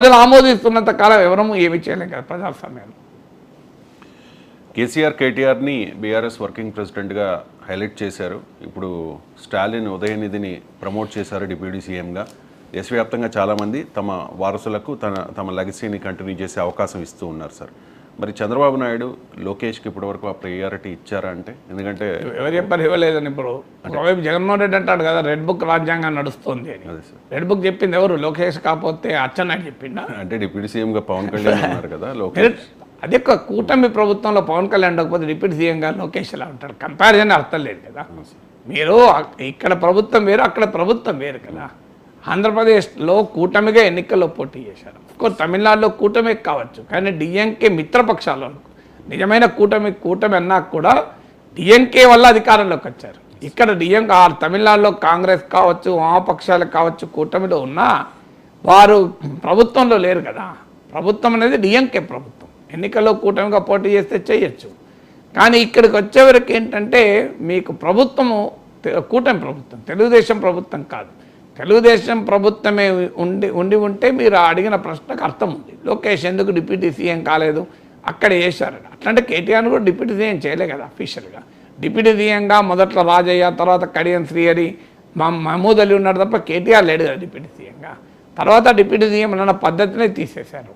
ప్రజలు ఆమోదిస్తున్నంత కాలం ఎవరము ఏమి చేయలేం కదా ప్రజాస్వామ్యంలో. కేసీఆర్ కేటీఆర్ని బీఆర్ఎస్ వర్కింగ్ ప్రెసిడెంట్గా హైలైట్ చేశారు. ఇప్పుడు స్టాలిన్ ఉదయనిధిని ప్రమోట్ చేశారు డిప్యూటీ సీఎంగా. దేశవ్యాప్తంగా చాలామంది తమ వారసులకు తన తమ లెగసీని కంటిన్యూ చేసే అవకాశం ఇస్తూ ఉన్నారు సార్. మరి చంద్రబాబు నాయుడు లోకేష్కి ఇప్పటివరకు ఆ ప్రయారిటీ ఇచ్చారా అంటే? ఎందుకంటే ఎవరు చెప్పారు ఇవ్వలేదని ఇప్పుడు. ఒకవైపు జగన్మోహన్ రెడ్డి అంటాడు కదా రెడ్ బుక్ రాజ్యాంగం నడుస్తుంది అని. రెడ్ బుక్ చెప్పింది ఎవరు? లోకేష్ కాకపోతే అచ్చెన్నాయుడు చెప్పిండా? అంటే డిప్యూటీ సీఎంగా పవన్ కళ్యాణ్ ఉన్నారు కదా లోకేష్. అదే ఒక కూటమి ప్రభుత్వంలో పవన్ కళ్యాణ్ ఉండకపోతే డిప్యూటీ సీఎం గారు లోకేష్ ఎలా ఉంటారు? కంపారిజన్ అర్థం లేదు కదా. మీరు ఇక్కడ ప్రభుత్వం వేరు అక్కడ ప్రభుత్వం వేరు కదా. ఆంధ్రప్రదేశ్లో కూటమిగా ఎన్నికల్లో పోటీ చేశారు. కోర్స్ తమిళనాడులో కూటమి కావచ్చు కానీ డిఎంకే మిత్రపక్షాలు అనుకో. నిజమైన కూటమి కూటమి అన్నా కూడా డిఎంకే వల్ల అధికారంలోకి వచ్చారు. ఇక్కడ డిఎం తమిళనాడులో కాంగ్రెస్ కావచ్చు వామపక్షాలు కావచ్చు కూటమిలో ఉన్నా వారు ప్రభుత్వంలో లేరు కదా. ప్రభుత్వం అనేది డిఎంకే ప్రభుత్వం. ఎన్నికల్లో కూటమిగా పోటీ చేస్తే చేయొచ్చు. కానీ ఇక్కడికి వచ్చేవరకు ఏంటంటే మీకు ప్రభుత్వము కూటమి ప్రభుత్వం తెలుగుదేశం ప్రభుత్వం కాదు. తెలుగుదేశం ప్రభుత్వమే ఉండి ఉండి ఉంటే మీరు అడిగిన ప్రశ్నకు అర్థం ఉంది. లోకేష్ ఎందుకు డిప్యూటీ సీఎం కాలేదు? అక్కడ వేశారు అట్లాంటి కేటీఆర్ కూడా డిప్యూటీ సీఎం చేయలే కదా అఫీషియల్గా. డిప్యూటీ సీఎంగా మొదట్లో రాజయ్య తర్వాత కడియం శ్రీహరి మా మహమూద్ అలీ ఉన్నాడు తప్ప కేటీఆర్ లేడు కదా డిప్యూటీ సీఎంగా. తర్వాత డిప్యూటీ సీఎం అన్న పద్ధతినే తీసేశారు.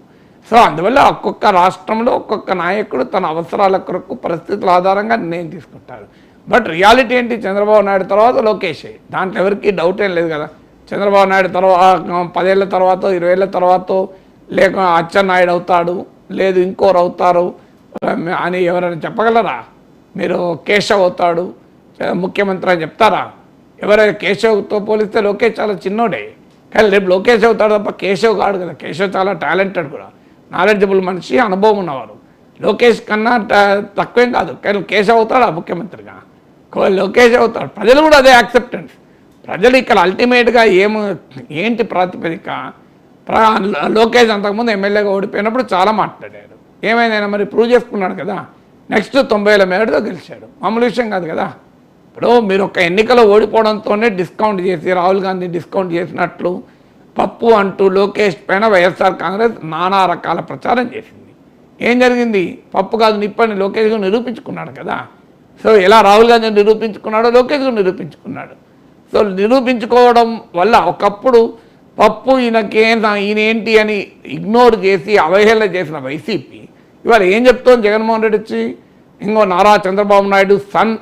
సో అందువల్ల ఒక్కొక్క రాష్ట్రంలో ఒక్కొక్క నాయకుడు తన అవసరాల కొరకు పరిస్థితుల ఆధారంగా నిర్ణయం తీసుకుంటారు బట్ రియాలిటీ ఏంటి? చంద్రబాబు నాయుడు తర్వాత లోకేష్. దాంట్లో ఎవరికి డౌట్ ఏం లేదు కదా. చంద్రబాబు నాయుడు తర్వాత పదేళ్ళ తర్వాత ఇరవై తర్వాత లేక అచ్చెన్నాయుడు అవుతాడు లేదు ఇంకోరు అవుతారు అని ఎవరైనా చెప్పగలరా? మీరు కేశవ్ అవుతాడు ముఖ్యమంత్రి అని చెప్తారా? ఎవరైనా కేశవ్తో పోలిస్తే లోకేష్ చాలా చిన్నోడే. కానీ రేపు లోకేష్ అవుతాడు తప్ప కేశవ్ కాడు కదా. కేశవ్ చాలా టాలెంటెడ్ కూడా. నాలెడ్జబుల్ మనిషి అనుభవం ఉన్నవారు లోకేష్ కన్నా ట- తక్కువేం కాదు. కానీ కేశవ్ అవుతాడా ముఖ్యమంత్రిగా? లోకేష్ అవుతాడు. ప్రజలు కూడా అదే యాక్సెప్టెన్స్ ప్రజలు ఇక్కడ అల్టిమేట్గా ఏము ఏంటి ప్రాతిపదిక? లోకేష్ అంతకుముందు ఎమ్మెల్యేగా ఓడిపోయినప్పుడు చాలా మాట్లాడాడు ఏమైంది మరి? ప్రూవ్ చేసుకున్నాడు కదా. నెక్స్ట్ తొంభై వేల మేడతో గెలిచాడు. మామూలు విషయం కాదు కదా. ఇప్పుడు మీరు ఒక ఎన్నికలో ఓడిపోవడంతోనే డిస్కౌంట్ చేసి రాహుల్ గాంధీ డిస్కౌంట్ చేసినట్లు పప్పు అంటూ లోకేష్ పైన వైఎస్ఆర్ కాంగ్రెస్ నానా రకాల ప్రచారం చేసింది. ఏం జరిగింది? పప్పు కాదు నిప్పని లోకేష్ గారు నిరూపించుకున్నాడు కదా. సో ఎలా రాహుల్ గాంధీ నిరూపించుకున్నాడో లోకేష్ గారు నిరూపించుకున్నాడు. నిరూపించుకోవడం వల్ల ఒకప్పుడు పప్పు ఈయనకేం ఈయనేంటి అని ఇగ్నోర్ చేసి అవహేళన చేసిన వైసీపీ ఇవాళ ఏం చెప్తోంది జగన్మోహన్ రెడ్డి వచ్చి? ఇంకో నారా చంద్రబాబు నాయుడు సన్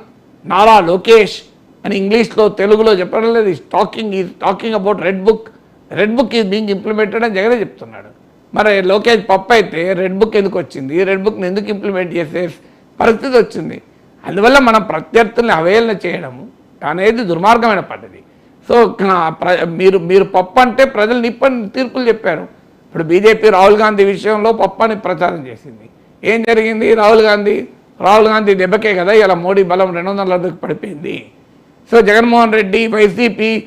నారా లోకేష్ అని ఇంగ్లీష్లో తెలుగులో చెప్పడం లేదు. Is talking is talking about red book red book is being implemented అని జగనే చెప్తున్నాడు. మరి లోకేష్ పప్పు అయితే రెడ్ బుక్ ఎందుకు వచ్చింది? రెడ్ బుక్ని ఎందుకు ఇంప్లిమెంట్ చేసే పరిస్థితి వచ్చింది? అందువల్ల మనం ప్రత్యర్థుల్ని అవహేళన చేయడము అనేది దుర్మార్గమైన పద్ధతి. సో ప్ర- మీరు మీరు పప్పు అంటే ప్రజలు నిప్పని తీర్పులు చెప్పారు. ఇప్పుడు బీజేపీ రాహుల్ గాంధీ విషయంలో పప్పు అని ప్రచారం చేసింది. ఏం జరిగింది? రాహుల్ గాంధీ రాహుల్ గాంధీ దెబ్బకే కదా ఇలా మోడీ బలం రెండు వందల అరవైకి పడిపోయింది. సో జగన్మోహన్ రెడ్డి వైసీపీ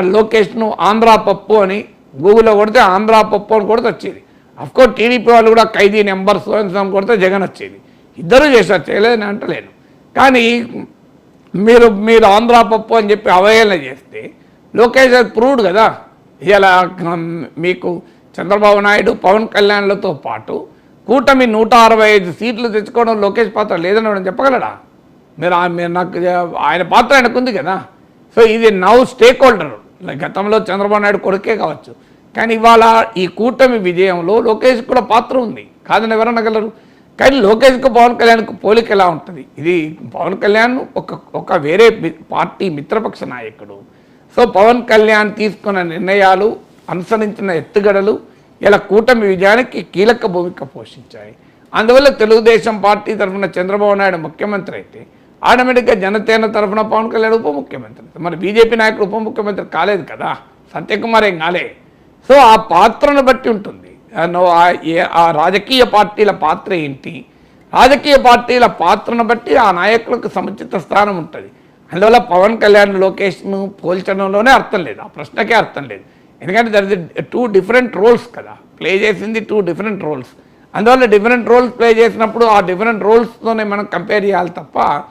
లోకేష్ను ఆంధ్రా పప్పు అని గూగుల్లో కొడితే ఆంధ్రా పప్పు అని కొడితే వచ్చేది. అఫ్కోర్స్ టీడీపీ వాళ్ళు కూడా ఖైదీ నెంబర్ సోన్ కొడితే జగన్ వచ్చేది. ఇద్దరు చేశారు నేను అంటలేను. కానీ మీరు మీరు ఆంధ్ర పప్పు అని చెప్పి అవహేళన చేస్తే లోకేష్ అది ప్రూవ్డ్ కదా. ఇలా మీకు చంద్రబాబు నాయుడు పవన్ కళ్యాణ్లతో పాటు కూటమి నూట అరవై ఐదు సీట్లు తెచ్చుకోవడం లోకేష్ పాత్ర లేదని ఎవరైనా చెప్పగలడా? మీరు మీరు నాకు ఆయన పాత్ర ఆయనకుంది కదా. సో ఇది నౌ స్టేక్ హోల్డర్ గతంలో చంద్రబాబు నాయుడు కొడుకే కావచ్చు. కానీ ఇవాళ ఈ కూటమి విజయంలో లోకేష్ కూడా పాత్ర ఉంది. కాదని ఎవరనగలరు? కానీ లోకేష్కు పవన్ కళ్యాణ్కు పోలిక ఎలా ఉంటుంది? ఇది పవన్ కళ్యాణ్ ఒక ఒక వేరే పార్టీ మిత్రపక్ష నాయకుడు. సో పవన్ కళ్యాణ్ తీసుకున్న నిర్ణయాలు అనుసరించిన ఎత్తుగడలు ఇలా కూటమి విజయానికి కీలక భూమిక పోషించాయి. అందువల్ల తెలుగుదేశం పార్టీ తరఫున చంద్రబాబు నాయుడు ముఖ్యమంత్రి అయితే ఆటోమేటిక్గా జనసేన తరఫున పవన్ కళ్యాణ్ ఉప ముఖ్యమంత్రి మరి బీజేపీ నాయకుడు ఉప ముఖ్యమంత్రి కాలేదు కదా? సత్యకుమార్ ఏం కాలే. సో ఆ పాత్రను బట్టి ఉంటుంది. ఆ నో- ఆ రాజకీయ పార్టీల పాత్ర ఏంటి? రాజకీయ పార్టీల పాత్రను బట్టి ఆ నాయకులకు సముచిత స్థానం ఉంటుంది. అందువల్ల పవన్ కళ్యాణ్ లోకేష్ను పోల్చడంలోనే అర్థం లేదు. ఆ ప్రశ్నకే అర్థం లేదు. ఎందుకంటే there is two different roles కదా. ప్లే చేసింది టూ డిఫరెంట్ రోల్స్ అందువల్ల డిఫరెంట్ రోల్స్ ప్లే చేసినప్పుడు ఆ డిఫరెంట్ రోల్స్తోనే మనం కంపేర్ చేయాలి తప్ప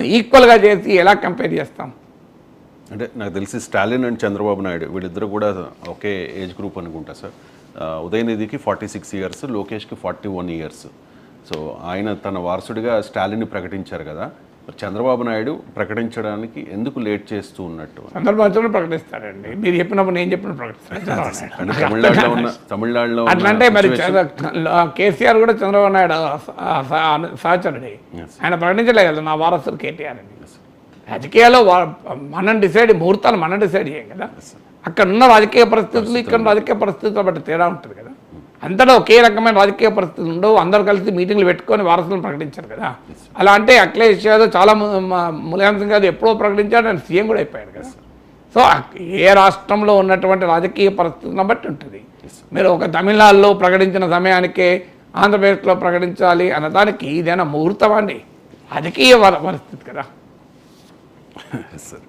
ఈక్వల్గా చేసి ఎలా కంపేర్ చేస్తాం? అంటే నాకు తెలిసి స్టాలిన్ అండ్ చంద్రబాబు నాయుడు వీళ్ళిద్దరు కూడా ఒకే ఏజ్ గ్రూప్ అనుకుంటా సార్. ఉదయనిధికి ఫార్టీ సిక్స్ ఇయర్స్ లోకేష్కి ఫార్టీ వన్ ఇయర్స్. సో ఆయన తన వారసుడిగా స్టాలిన్ని ప్రకటించారు కదా. చంద్రబాబు నాయుడు ప్రకటించడానికి ఎందుకు లేట్ చేస్తూ ఉన్నట్టు? సందర్భాంచంలో ప్రకటిస్తారండి. మీరు చెప్పినప్పుడు నేను చెప్పినప్పుడు ప్రకటిస్తాను. చంద్రబాబు తమిళనాడులో ఉన్న తమిళనాడులో ఉన్న అట్లా అంటే మరి కేసీఆర్ కూడా చంద్రబాబు నాయుడు సహ- సహ- సహచరుడే. ఆయన ప్రకటించలే కదా నా వారసుడు కేటీఆర్ అని. రాజకీయాల్లో మనం డిసైడ్ ముహూర్తాలు మనం డిసైడ్ చేయం కదా. అక్కడ ఉన్న రాజకీయ పరిస్థితులు ఇక్కడ రాజకీయ పరిస్థితుల బట్టి తేడా ఉంటుంది కదా. అంతటా ఒకే రకమైన రాజకీయ పరిస్థితులు ఉండవు. అందరూ కలిసి మీటింగ్లు పెట్టుకొని వారసులను ప్రకటించారు కదా. అలా అంటే అఖిలేష్ యాదవ్ చాలా ములాయం సింగ్ యాదవ్ ఎప్పుడో ప్రకటించాడు ఆయన సీఎం కూడా అయిపోయాడు కదా. సో ఏ రాష్ట్రంలో ఉన్నటువంటి రాజకీయ పరిస్థితులను బట్టి ఉంటుంది. మీరు ఒక తమిళనాడులో ప్రకటించిన సమయానికే ఆంధ్రప్రదేశ్లో ప్రకటించాలి అన్నదానికి ఇదేనా ముహూర్తం అండి. రాజకీయ పరిస్థితి కదా. సార్